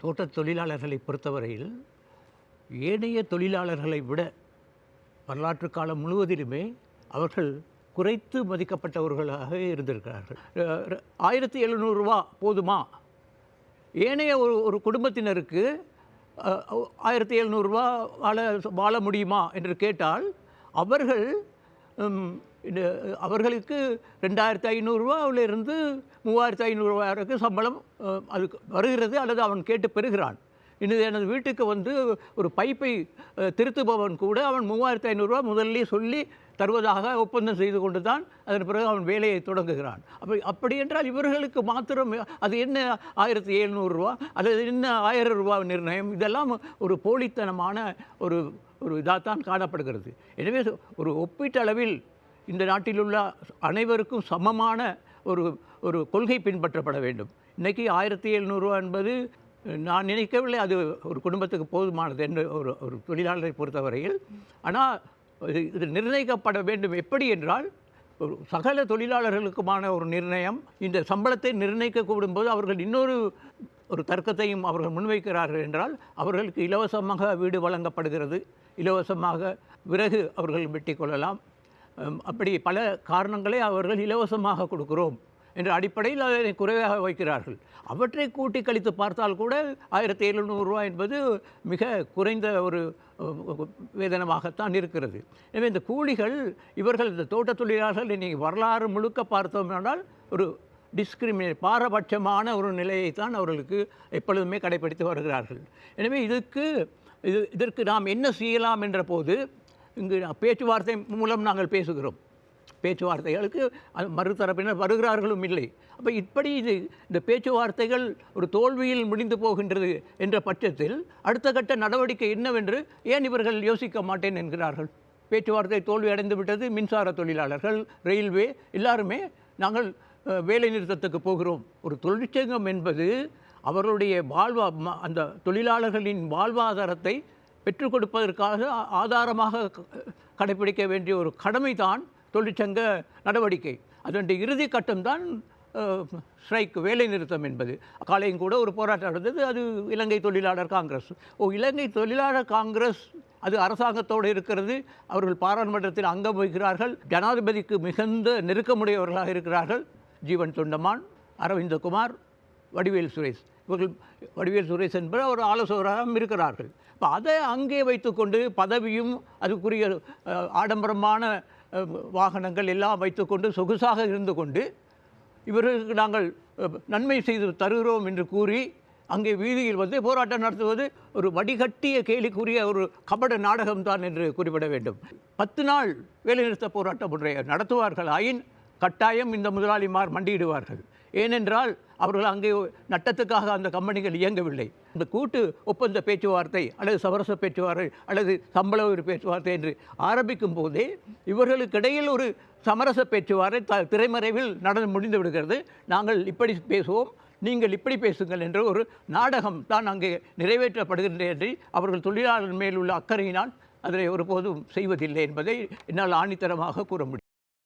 தோட்டத் தொழிலாளர்களை பொறுத்தவரையில் ஏனைய தொழிலாளர்களை விட வரலாற்று காலம் முழுவதிலுமே அவர்கள் குறைத்து மதிக்கப்பட்டவர்களாக இருந்திருக்கிறார்கள். ஆயிரத்தி எழுநூறுரூவா போதுமா? ஏனைய ஒரு ஒரு குடும்பத்தினருக்கு ஆயிரத்தி எழுநூறுரூவா வாழ வாழ முடியுமா? என்று கேட்டால் அவர்கள் அவர்களுக்கு ரெண்டாயிரத்தி ஐநூறுரூவாவிலிருந்து மூவாயிரத்து ஐநூறுரூவா வரைக்கும் சம்பளம் அதுக்கு வருகிறது அல்லது அவன் கேட்டு பெறுகிறான். இன்னும் எனது வீட்டுக்கு வந்து ஒரு பைப்பை திருத்துபவன் கூட அவன் மூவாயிரத்து ஐநூறுரூவா முதல்ல சொல்லி தருவதாக ஒப்பந்தம் செய்து கொண்டு தான் அதன் பிறகு அவன் வேலையை தொடங்குகிறான். அப்படி அப்படி என்றால் இவர்களுக்கு மாத்திரம் அது என்ன ஆயிரத்தி எழுநூறுரூவா அல்லது என்ன ஆயிரம் ரூபா நிர்ணயம்? இதெல்லாம் ஒரு போலித்தனமான ஒரு ஒரு இதாகத்தான் காணப்படுகிறது. எனவே ஒரு ஒப்பீட்டளவில் இந்த நாட்டில் உள்ள அனைவருக்கும் சமமான ஒரு ஒரு கொள்கை பின்பற்றப்பட வேண்டும். இன்றைக்கி ஆயிரத்தி எழுநூறுவா என்பது நான் நினைக்கவில்லை அது ஒரு குடும்பத்துக்கு போதுமானது என்று ஒரு ஒரு தொழிலாளரை பொறுத்தவரையில். ஆனால் இது இது நிர்ணயிக்கப்பட வேண்டும். எப்படி என்றால் ஒரு சகல தொழிலாளர்களுக்குமான ஒரு நிர்ணயம் இந்த சம்பளத்தை நிர்ணயிக்க கூடும்போது அவர்கள் இன்னொரு ஒரு தர்க்கத்தையும் அவர்கள் முன்வைக்கிறார்கள் என்றால் அவர்களுக்கு இலவசமாக வீடு வழங்கப்படுகிறது. இலவசமாக விறகு அவர்கள் வெட்டி கொள்ளலாம். அப்படி பல காரணங்களை அவர்கள் இலவசமாக கொடுக்கிறோம் என்ற அடிப்படையில் அதை குறைவாக வைக்கிறார்கள். அவற்றை கூட்டி கழித்து பார்த்தால் கூட ஆயிரத்தி எழுநூறுரூவா என்பது மிக குறைந்த ஒரு வேதனமாகத்தான் இருக்கிறது. எனவே இந்த கூலிகள் இவர்கள் இந்த தோட்ட தொழிலாளர்கள் இன்றைக்கி வரலாறு முழுக்க பார்த்தோம் என்றால் ஒரு டிஸ்கிரிமினேட் பாரபட்சமான ஒரு நிலையைத்தான் அவர்களுக்கு எப்பொழுதுமே கடைபிடித்து வருகிறார்கள். எனவே இதுக்கு இது இதற்கு நாம் என்ன செய்யலாம் என்ற போது இங்கு பேச்சுவார்த்தை மூலம் நாங்கள் பேசுகிறோம். பேச்சுவார்த்தைகளுக்கு அது மறுதரப்பினர் வருகிறார்களும் இல்லை. அப்போ இப்படி இது இந்த பேச்சுவார்த்தைகள் ஒரு தோல்வியில் முடிந்து போகின்றது என்ற பட்சத்தில் அடுத்த கட்ட நடவடிக்கை என்னவென்று ஏன் இவர்கள் யோசிக்க மாட்டேன் என்கிறார்கள்? பேச்சுவார்த்தை தோல்வி அடைந்து விட்டது மின்சார தொழிலாளர்கள் ரயில்வே எல்லாருமே நாங்கள் வேலை நிறுத்தத்துக்கு போகிறோம். ஒரு தொழிற்சங்கம் என்பது அவர்களுடைய வாழ்வா ம- அந்த தொழிலாளர்களின் வாழ்வாதாரத்தை பெற்றுக் கொடுப்பதற்காக ஆதாரமாக கடைபிடிக்க வேண்டிய ஒரு கடமைதான் தொழிற்சங்க நடவடிக்கை. அதனுடைய இறுதி கட்டம்தான் ஸ்ட்ரைக் வேலை நிறுத்தம் என்பது. காலையும் கூட ஒரு போராட்டம் நடந்தது. அது இலங்கை தொழிலாளர் காங்கிரஸ். ஓ இலங்கை தொழிலாளர் காங்கிரஸ் அது அரசாங்கத்தோடு இருக்கிறது. அவர்கள் பாராளுமன்றத்தில் அங்கம் வகிக்கிறார்கள். ஜனாதிபதிக்கு மிகுந்த நெருக்கமுடையவர்களாக இருக்கிறார்கள். ஜீவன் தொண்டமான் அரவிந்தகுமார் வடிவேல் சுரேஷ். இவர்கள் வடிவேல் சுரேஷ் என்பவர் ஒரு ஆலோசகராகவும் இருக்கிறார்கள். இப்போ அதை அங்கே வைத்துக்கொண்டு பதவியும் அதுக்குரிய ஆடம்பரமான வாகனங்கள் எல்லாம் வைத்துக்கொண்டு சொகுசாக இருந்து கொண்டு இவர்களுக்கு நாங்கள் நன்மை செய்து தருகிறோம் என்று கூறி அங்கே வீதியில் வந்து போராட்டம் நடத்துவது ஒரு வடிகட்டிய கேலிக்குரிய ஒரு கபட நாடகம்தான் என்று குறிப்பிட வேண்டும். பத்து நாள் வேலைநிறுத்த போராட்டம் ஒன்றை நடத்துவார்கள். ஆயின் கட்டாயம் இந்த முதலாளிமார் மண்டியிடுவார்கள். ஏனென்றால் அவர்கள் அங்கே நட்டத்துக்காக அந்த கம்பெனிகள் இயங்கவில்லை. இந்த கூட்டு ஒப்பந்த பேச்சுவார்த்தை அல்லது சமரச பேச்சுவார்த்தை அல்லது சம்பள ஒரு பேச்சுவார்த்தை என்று ஆரம்பிக்கும் போதே இவர்களுக்கிடையில் ஒரு சமரச பேச்சுவார்த்தை த திரைமறைவில் நடந்து முடிந்து விடுகிறது. நாங்கள் இப்படி பேசுவோம் நீங்கள் இப்படி பேசுங்கள் என்ற ஒரு நாடகம் தான் அங்கே நிறைவேற்றப்படுகின்றது என்று அவர்கள் தொழிலாளர் மேல் உள்ள அக்கறையினால் அதனை ஒருபோதும் செய்வதில்லை என்பதை என்னால் ஆணித்தரமாக கூற முடியும்.